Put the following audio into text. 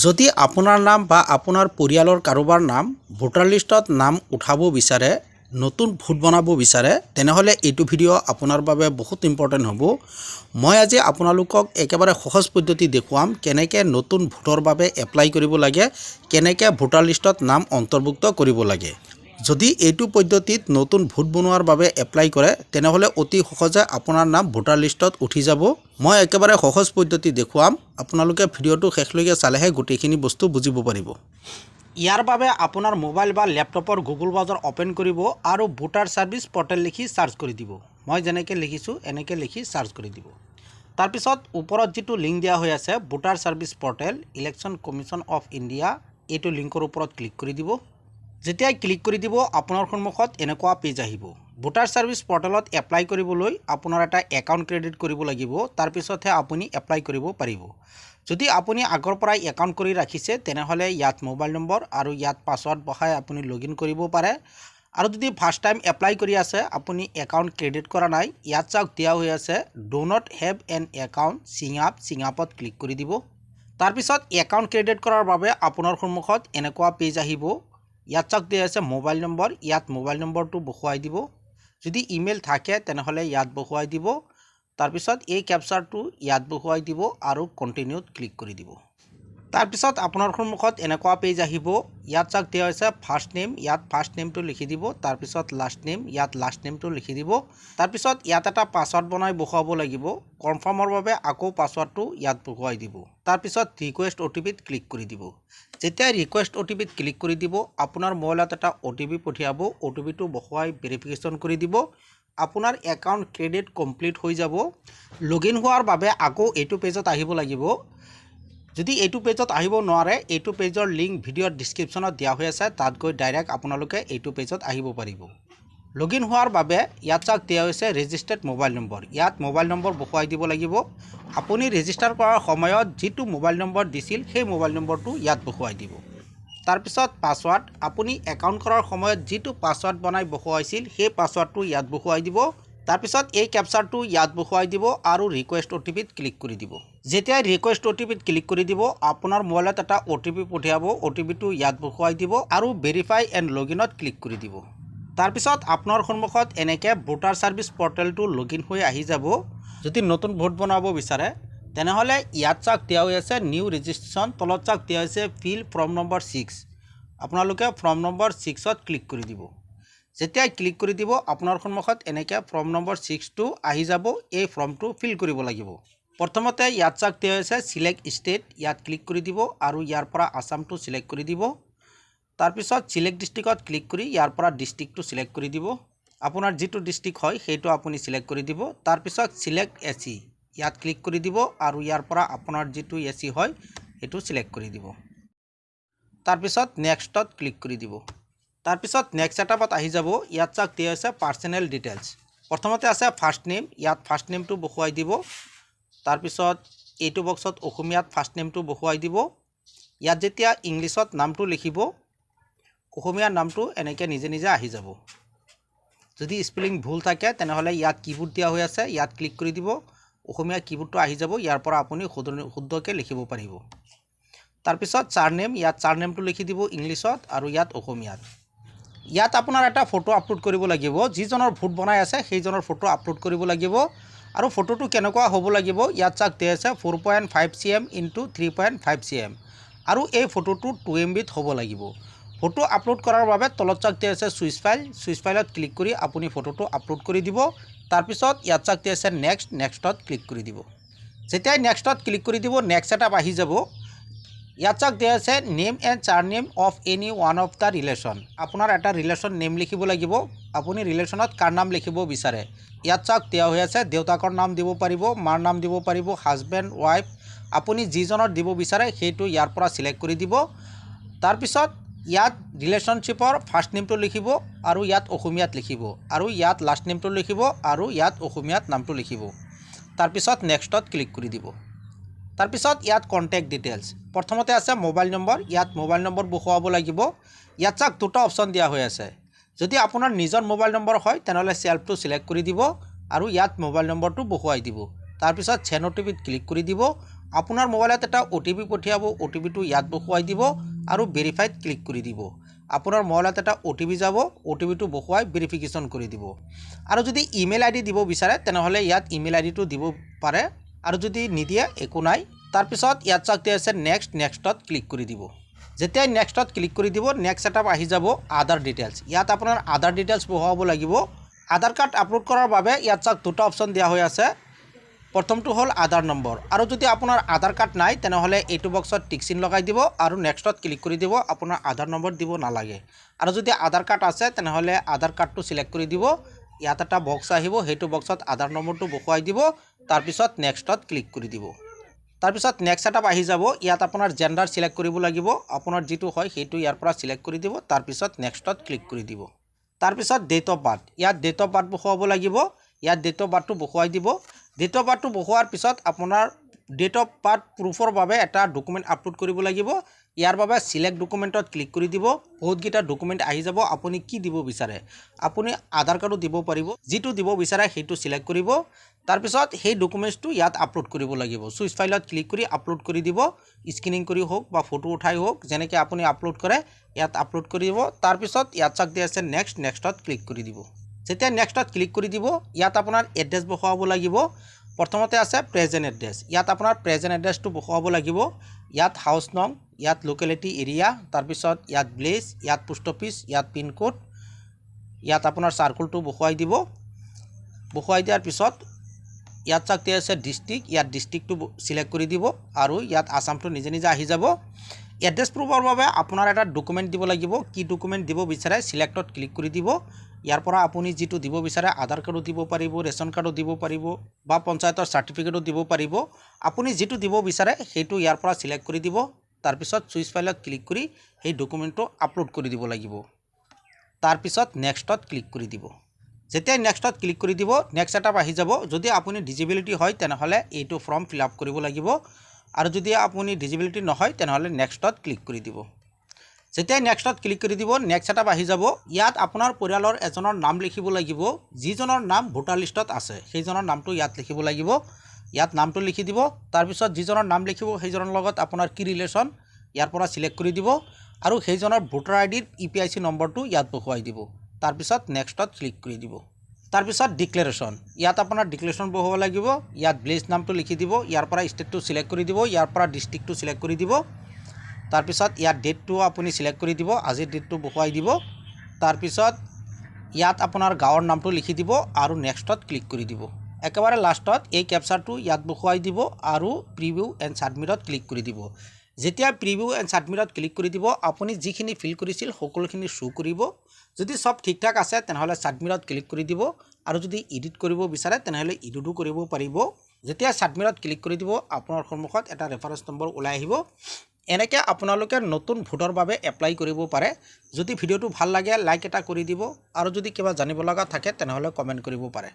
যদি আপোনাৰ নাম বা আপোনাৰ পৰিয়ালৰ কাৰোবাৰ নাম ভোটাৰ লিষ্টত নাম উঠাব বিচাৰে, নতুন ভোট বনাব বিচাৰে, তেনেহ'লে এইটো ভিডিঅ' আপোনাৰ বাবে বহুত ইম্পৰ্টেণ্ট হ'ব। মই আজি আপোনালোকক একেবাৰে সহজ পদ্ধতি দেখুৱাম কেনেকৈ নতুন ভোটৰ বাবে এপ্লাই কৰিব লাগে, কেনেকৈ ভোটাৰ লিষ্টত নাম অন্তৰ্ভুক্ত কৰিব লাগে। যদি এইটো পদ্ধতিত নতুন ভোট বনোৱাৰ বাবে এপ্লাই কৰে, তেনেহ'লে অতি সহজে আপোনাৰ নাম ভোটাৰ লিষ্টত উঠি যাব। মই একেবাৰে সহজ পদ্ধতি দেখুৱাম। আপোনালোকে ভিডিঅ'টো শেষলৈকে চালেহে গোটেইখিনি বস্তু বুজিব পাৰিব। ইয়াৰ বাবে আপোনাৰ মোবাইল বা লেপটপৰ গুগল ব্ৰাউজাৰ অ'পেন কৰিব আৰু ভোটাৰ ছাৰ্ভিচ পৰ্টেল লিখি চাৰ্চ কৰি দিব। মই যেনেকৈ লিখিছোঁ, এনেকৈ লিখি চাৰ্চ কৰি দিব। তাৰপিছত ওপৰত যিটো লিংক দিয়া হৈ আছে, voter service portal Election Commission of India এইটো লিংকৰ ওপৰত ক্লিক কৰি দিব। যেতিয়াই ক্লিক কৰি দিব আপোনাৰ সন্মুখত এনেকুৱা পেজ আহিব। ভোটাৰ ছাৰ্ভিচ পৰ্টেলত এপ্লাই কৰিবলৈ আপোনাৰ এটা একাউণ্ট ক্ৰেডিট কৰিব লাগিব তাৰপিছতহে আপুনি এপ্লাই কৰিব পাৰিব। যদি আপুনি আগৰ পৰাই একাউণ্ট কৰি ৰাখিছে তেনেহ'লে ইয়াত মোবাইল নম্বৰ আৰু ইয়াত পাছৱৰ্ড বহাই আপুনি লগ ইন কৰিব পাৰে। আৰু যদি ফাৰ্ষ্ট টাইম এপ্লাই কৰি আছে আপুনি একাউণ্ট ক্ৰেডিট কৰা নাই ইয়াত চাওক দিয়া হৈ আছে do not have an account sign up sign আপত ক্লিক কৰি দিব। তাৰপিছত একাউণ্ট ক্ৰেডিট কৰাৰ বাবে আপোনাৰ সন্মুখত এনেকুৱা পেজ আহিব। ইয়াত চাওক দিয়া আছে মোবাইল নম্বৰ ইয়াত মোবাইল নম্বৰটো বহুৱাই দিব। যদি ইমেইল থাকে তেনেহ'লে ইয়াত বহুৱাই দিব। তাৰপিছত এই কেপচাৰটো ইয়াত বহুৱাই দিব আৰু কণ্টিনিউত ক্লিক কৰি দিব। তাৰপিছত আপোনাৰ সন্মুখত এনেকুৱা পেজ আহিব ইয়াত চাওক দিয়া হৈছে ফাৰ্ষ্ট নেম ইয়াত ফাৰ্ষ্ট নেমটো লিখি দিব তাৰপিছত লাষ্ট নেম ইয়াত লাষ্ট নেমটো লিখি দিব তাৰপিছত ইয়াত এটা পাছৱৰ্ড বনাই বহুৱাব লাগিব কনফাৰ্মৰ বাবে আকৌ পাছৱৰ্ডটো ইয়াত বহুৱাই দিব তাৰপিছত ৰিকুৱেষ্ট অ' টি পিত ক্লিক কৰি দিব যেতিয়া ৰিকুৱেষ্ট অ' টি পিত ক্লিক কৰি দিব আপোনাৰ মোবাইলত এটা অ' টি পি পঠিয়াব অ' টি পিটো বহুৱাই ভেৰিফিকেশ্যন কৰি দিব আপোনাৰ একাউণ্ট ক্ৰেডিট কমপ্লিট হৈ যাব লগ ইন হোৱাৰ বাবে আকৌ এইটো পেজত আহিব লাগিব যদি এইটো পেজত আহিব নোৱাৰে এইটো পেজৰ লিংক ভিডিঅ'ৰ ডিছক্ৰিপশ্যনত দিয়া হৈ আছে তাত গৈ ডাইৰেক্ট আপোনালোকে এইটো পেজত আহিব পাৰিব। লগ ইন হোৱাৰ বাবে ইয়াত চাওক দিয়া হৈছে ৰেজিষ্টাৰ্ড মোবাইল নম্বৰ ইয়াত মোবাইল নম্বৰ বহুৱাই দিব লাগিব। আপুনি ৰেজিষ্টাৰ কৰাৰ সময়ত যিটো মোবাইল নম্বৰ দিছিল সেই মোবাইল নম্বৰটো ইয়াত বহুৱাই দিব। তাৰপিছত পাছৱৰ্ড আপুনি একাউণ্ট কৰাৰ সময়ত যিটো পাছৱৰ্ড বনাই বহুৱাইছিল সেই পাছৱৰ্ডটো ইয়াত বহুৱাই দিব। তাৰপিছত এই কেপচাৰটো ইয়াত বহুৱাই দিব আৰু ৰিকুৱেষ্ট অ' টি পিত ক্লিক কৰি দিব। যেতিয়াই ৰিকুৱেষ্ট অ' টি ক্লিক কৰি দিব, আপোনাৰ মোবাইলত এটা অ' টি পি পঠিয়াব অ' টি পিটো ইয়াত বহুৱাই দিব আৰু ভেৰিফাই এণ্ড লগ ইনত ক্লিক কৰি দিব। তাৰপিছত আপোনাৰ সন্মুখত এনেকৈ ভোটাৰ ছাৰ্ভিচ পৰ্টেলটো লগ ইন হৈ আহি যাব। যদি নতুন ভোট বনাব বিচাৰে, তেনেহ'লে ইয়াত চাওক দিয়া হৈ আছে নিউ ৰেজিষ্ট্ৰেশ্যন তলত চাওক দিয়া হৈছে ফিল ফৰ্ম নম্বৰ ছিক্স আপোনালোকে ফৰ্ম নম্বৰ ছিক্সত ক্লিক কৰি দিব। যেতিয়াই ক্লিক কৰি দিব, আপোনাৰ সন্মুখত এনেকৈ ফৰ্ম নম্বৰ ছিক্সটো আহি যাব, এই ফৰ্মটো ফিল কৰিব লাগিব। প্ৰথমতে ইয়াত চাওক দিয়া হৈছে চিলেক্ট ষ্টেট ইয়াত ক্লিক কৰি দিব আৰু ইয়াৰ পৰা আছামটো চিলেক্ট কৰি দিব। তাৰপিছত চিলেক্ট ডিষ্ট্ৰিক্টত ক্লিক কৰি ইয়াৰ পৰা ডিষ্ট্ৰিক্টটো চিলেক্ট কৰি দিব। আপোনাৰ যিটো ডিষ্ট্ৰিক্ট হয়, সেইটো আপুনি চিলেক্ট কৰি দিব। তাৰপিছত চিলেক্ট এ চি ইয়াত ক্লিক কৰি দিব আৰু ইয়াৰ পৰা আপোনাৰ যিটো এ চি হয়, সেইটো চিলেক্ট কৰি দিব। তাৰপিছত নেক্সটত ক্লিক কৰি দিব। তাৰপিছত নেক্সট ছেটআপত আহি যাব, ইয়াত চাওক দিয়া হৈছে পাৰ্চনেল ডিটেইলছ প্ৰথমতে আছে ফাৰ্ষ্ট নেম ইয়াত ফাৰ্ষ্ট নেমটো বহুৱাই দিব। তাৰপিছত এইটো বক্সত অসমীয়াত ফাৰ্ষ্ট নেমটো বহুৱাই দিব। ইয়াত যেতিয়া ইংলিছত নামটো লিখিব অসমীয়া নামটো এনেকৈ নিজে নিজে আহি যাব। যদি স্পেলিং ভুল থাকে তেনেহ'লে ইয়াত কীবোৰ্ড দিয়া হৈ আছে ইয়াত ক্লিক কৰি দিব। অসমীয়া কীবোৰ্ডটো আহি যাব ইয়াৰ পৰা আপুনি শুদ্ধ শুদ্ধকৈ লিখিব পাৰিব। তাৰপিছত চাৰনেম ইয়াত চাৰনেমটো লিখি দিব ইংলিছত আৰু ইয়াত অসমীয়াত। ইয়াত আপোনাৰ এটা ফটো আপলোড কৰিব লাগিব। যিজনৰ ভোট বনাই আছে সেইজনৰ ফটো আপলোড কৰিব লাগিব। আৰু ফটোটো কেনেকুৱা হ'ব লাগিব? ইয়াত চাওক দিয়া আছে four point five C M into three point five C M আৰু এই ফটোটো টু এম বিত হ'ব লাগিব। ফটো আপলোড কৰাৰ বাবে তলত চাওক দিয়া আছে চুইচ ফাইল চুইচ ফাইলত ক্লিক কৰি আপুনি ফটোটো আপলোড কৰি দিব। তাৰপিছত ইয়াত চাওক দিয়া আছে নেক্সট নেক্সটত ক্লিক কৰি দিব। যেতিয়াই নেক্সটত ক্লিক কৰি দিব নেক্সট ছেটআপ আহি যাব। ইয়াত চাওক দিয়া আছে name and surname of any one of the relation আপোনাৰ এটা ৰিলেশ্যন নেম লিখিব লাগিব। আপুনি ৰিলেশ্যনত কাৰ নাম লিখিব বিচাৰে? ইয়াত চাওক দিয়া হৈ আছে দেউতাকৰ নাম দিব পাৰিব মাৰ নাম দিব পাৰিব হাজবেণ্ড ৱাইফ আপুনি যিজনৰ দিব বিচাৰে সেইটো ইয়াৰ পৰা চিলেক্ট কৰি দিব। তাৰপিছত ইয়াত ৰিলেশ্যনশ্বিপৰ ফাৰ্ষ্ট নেমটো লিখিব আৰু ইয়াত অসমীয়াত লিখিব আৰু ইয়াত লাষ্ট নেমটো লিখিব আৰু ইয়াত অসমীয়াত নামটো লিখিব। তাৰপিছত নেক্সটত ক্লিক কৰি দিব। তাৰপিছত ইয়াত কণ্টেক্ট ডিটেইলছ প্ৰথমতে আছে মোবাইল নম্বৰ ইয়াত মোবাইল নম্বৰ বহুৱাব লাগিব। ইয়াত চাওক দুটা অপশ্যন দিয়া হৈ আছে। যদি আপোনাৰ নিজৰ মোবাইল নম্বৰ হয় তেনেহ'লে চেল্ফটো চিলেক্ট কৰি দিব আৰু ইয়াত মোবাইল নম্বৰটো বহুৱাই দিব। তাৰপিছত চেন অ' টি পিত ক্লিক কৰি দিব। আপোনাৰ মোবাইলত এটা অ' টি পি পঠিয়াব অ' টি পিটো ইয়াত বহুৱাই দিব আৰু ভেৰিফাইড ক্লিক কৰি দিব। আপোনাৰ মোবাইলত এটা অ' টি পি যাব অ' টি পিটো বহুৱাই ভেৰিফিকেশ্যন কৰি দিব। আৰু যদি ইমেইল আই ডি দিব বিচাৰে তেনেহ'লে ইয়াত ইমেইল আই ডিটো দিব পাৰে। আৰু যদি নিদিয়ে একো নাই। তাৰপিছত ইয়াত চাওক দিয়া আছে নেক্সট নেক্সটত ক্লিক কৰি দিব। যেতিয়াই নেক্সটত ক্লিক কৰি দিব নেক্সট এটাপ আহি যাব আধাৰ ডিটেইলছ ইয়াত আপোনাৰ আধাৰ ডিটেইলছ বহুৱাব লাগিব। আধাৰ কাৰ্ড আপলোড কৰাৰ বাবে ইয়াত চাওক দুটা অপশ্যন দিয়া হৈ আছে। প্ৰথমটো হ'ল আধাৰ নম্বৰ আৰু যদি আপোনাৰ আধাৰ কাৰ্ড নাই তেনেহ'লে এইটো বক্সত টিক চিন লগাই দিব আৰু নেক্সটত ক্লিক কৰি দিব আপোনাৰ আধাৰ নম্বৰ দিব নালাগে। আৰু যদি আধাৰ কাৰ্ড আছে তেনেহ'লে আধাৰ কাৰ্ডটো চিলেক্ট কৰি দিব। ইয়াত এটা বক্স আহিব সেইটো বক্সত আধাৰ নম্বৰটো বহুৱাই দিব। তাৰপিছত নেক্সটত ক্লিক কৰি দিব। তাৰপিছত নেক্সট এটাপ আহি যাব ইয়াত আপোনাৰ জেণ্ডাৰ চিলেক্ট কৰিব লাগিব। আপোনাৰ যিটো হয় সেইটো ইয়াৰ পৰা চিলেক্ট কৰি দিব তাৰপিছত নেক্সটত ক্লিক কৰি দিব। তাৰপিছত ডেট অফ বাৰ্থ ইয়াত ডেট অফ বাৰ্থ বহুৱাব লাগিব। ইয়াত ডেট অফ বাৰ্থটো বহুৱাই দিব। ডেট অফ বাৰ্থটো বহুৱাৰ পিছত আপোনাৰ ডেট অফ বাৰ্থ প্ৰুফৰ বাবে এটা ডকুমেণ্ট আপলোড কৰিব লাগিব। ইয়াৰ বাবে চিলেক্ট ডকুমেণ্টত ক্লিক কৰি দিব বহুতকেইটা ডকুমেণ্ট আহি যাব আপুনি কি দিব বিচাৰে? আপুনি আধাৰ কাৰ্ডো দিব পাৰিব যিটো দিব বিচাৰে সেইটো চিলেক্ট কৰিব। তাৰপিছত সেই ডকুমেণ্টছটো ইয়াত আপলোড কৰিব লাগিব। চুইচ ফাইলত ক্লিক কৰি আপলোড কৰি দিব স্কেনিং কৰি হওক বা ফটো উঠাই হওক যেনেকৈ আপুনি আপলোড কৰে ইয়াত আপলোড কৰি দিব। তাৰপিছত ইয়াত চাওক দিয়া আছে নেক্সট নেক্সটত ক্লিক কৰি দিব। যেতিয়া নেক্সটত ক্লিক কৰি দিব ইয়াত আপোনাৰ এড্ৰেছ বহুৱাব লাগিব। প্ৰথমতে আছে প্ৰেজেণ্ট এড্ৰেছ ইয়াত আপোনাৰ প্ৰেজেণ্ট এড্ৰেছটো বহুৱাব লাগিব। ইয়াত হাউচ নং ইয়াত লোকেলিটি এৰিয়া তাৰপিছত ইয়াত ভিলেজ ইয়াত পোষ্ট অফিচ ইয়াত পিনক'ড ইয়াত আপোনাৰ চাৰ্কুলটো বহুৱাই দিব। বহুৱাই দিয়াৰ পিছত ইয়াত দিয়া আছে ডিষ্ট্ৰিক্ট ইয়াত ডিষ্ট্ৰিক্টটো চিলেক্ট কৰি দিব আৰু ইয়াত আছামটো নিজে নিজে আহি যাব। এড্ৰেছ প্ৰুফৰ বাবে আপোনাৰ এটা ডকুমেণ্ট দিব লাগিব। কি ডকুমেণ্ট দিব বিচাৰে চিলেক্টত ক্লিক কৰি দিব। ইয়াৰ পৰা আপুনি যিটো দিব বিচাৰে আধাৰ কাৰ্ডো দিব পাৰিব ৰেচন কাৰ্ডো দিব পাৰিব বা পঞ্চায়তৰ চাৰ্টিফিকেটো দিব পাৰিব আপুনি যিটো দিব বিচাৰে সেইটো ইয়াৰ পৰা চিলেক্ট কৰি দিব। তাৰপিছত চুইচ ফাইলত ক্লিক কৰি সেই ডকুমেণ্টটো আপলোড কৰি দিব লাগিব। তাৰপিছত নেক্সটত ক্লিক কৰি দিব। যেতিয়াই নেক্সটত ক্লিক কৰি দিব নেক্সট এটাপ আহি যাব। যদি আপুনি ডিজিবিলিটি হয় তেনেহ'লে এইটো ফৰ্ম ফিল আপ কৰিব লাগিব। আৰু যদি আপুনি ডিজিবিলিটি নহয় তেনেহ'লে নেক্সটত ক্লিক কৰি দিব। যেতিয়াই নেক্সটত ক্লিক কৰি দিব নেক্সট এটাপ আহি যাব। ইয়াত আপোনাৰ পৰিয়ালৰ এজনৰ নাম লিখিব লাগিব। যিজনৰ নাম ভোটাৰ লিষ্টত আছে সেইজনৰ নামটো ইয়াত লিখিব লাগিব। ইয়াত নামটো লিখি দিব। তাৰপিছত যিজনৰ নাম লিখিব সেইজনৰ লগত আপোনাৰ কি ৰিলেশ্যন ইয়াৰ পৰা চিলেক্ট কৰি দিব। আৰু সেইজনৰ ভোটাৰ আই ডিৰ ই পি আই চি নম্বৰটো ইয়াত বহুৱাই দিব। তাৰপিছত নেক্সটত ক্লিক কৰি দিব। তাৰপিছত ডিক্লেৰেশ্যন ইয়াত আপোনাৰ ডিক্লেৰেশ্যন বহুৱাব লাগিব। ইয়াত ভিলেজ নামটো লিখি দিব। ইয়াৰ পৰা ষ্টেটটো চিলেক্ট কৰি দিব। ইয়াৰ পৰা ডিষ্ট্ৰিক্টটো চিলেক্ট কৰি দিব। তাৰপিছত ইয়াত ডেটটো আপুনি চিলেক্ট কৰি দিব আজিৰ ডেটটো বহুৱাই দিব। তাৰপিছত ইয়াত আপোনাৰ গাঁৱৰ নামটো লিখি দিব আৰু নেক্সটত ক্লিক কৰি দিব। একেবাৰে লাষ্টত এই কেপচাৰটো ইয়াত বহুৱাই দিব আৰু প্ৰিভিউ এণ্ড ছাবমিটত ক্লিক কৰি দিব। যেতিয়া প্ৰিভিউ এণ্ড ছাবমিটত ক্লিক কৰি দিব আপুনি যিখিনি ফিল কৰিছিল সকলোখিনি শ্ব' কৰিব। যদি চব ঠিক ঠাক আছে তেনেহ'লে ছাবমিটত ক্লিক কৰি দিব আৰু যদি এডিট কৰিব বিচাৰে তেনেহ'লে এডিটো কৰিব পাৰিব। যেতিয়া ছাবমিটত ক্লিক কৰি দিব আপোনাৰ সন্মুখত এটা ৰেফাৰেঞ্চ নম্বৰ ওলাই আহিব। এনেকৈ আপোনালোকে নতুন ভোটৰ বাবে এপ্লাই কৰিব পাৰে। যদি ভিডিঅ'টো ভাল লাগে লাইক এটা কৰি দিব। আৰু যদি কিবা জানিব লগা থাকে তেনেহ'লে কমেণ্ট কৰিব পাৰে।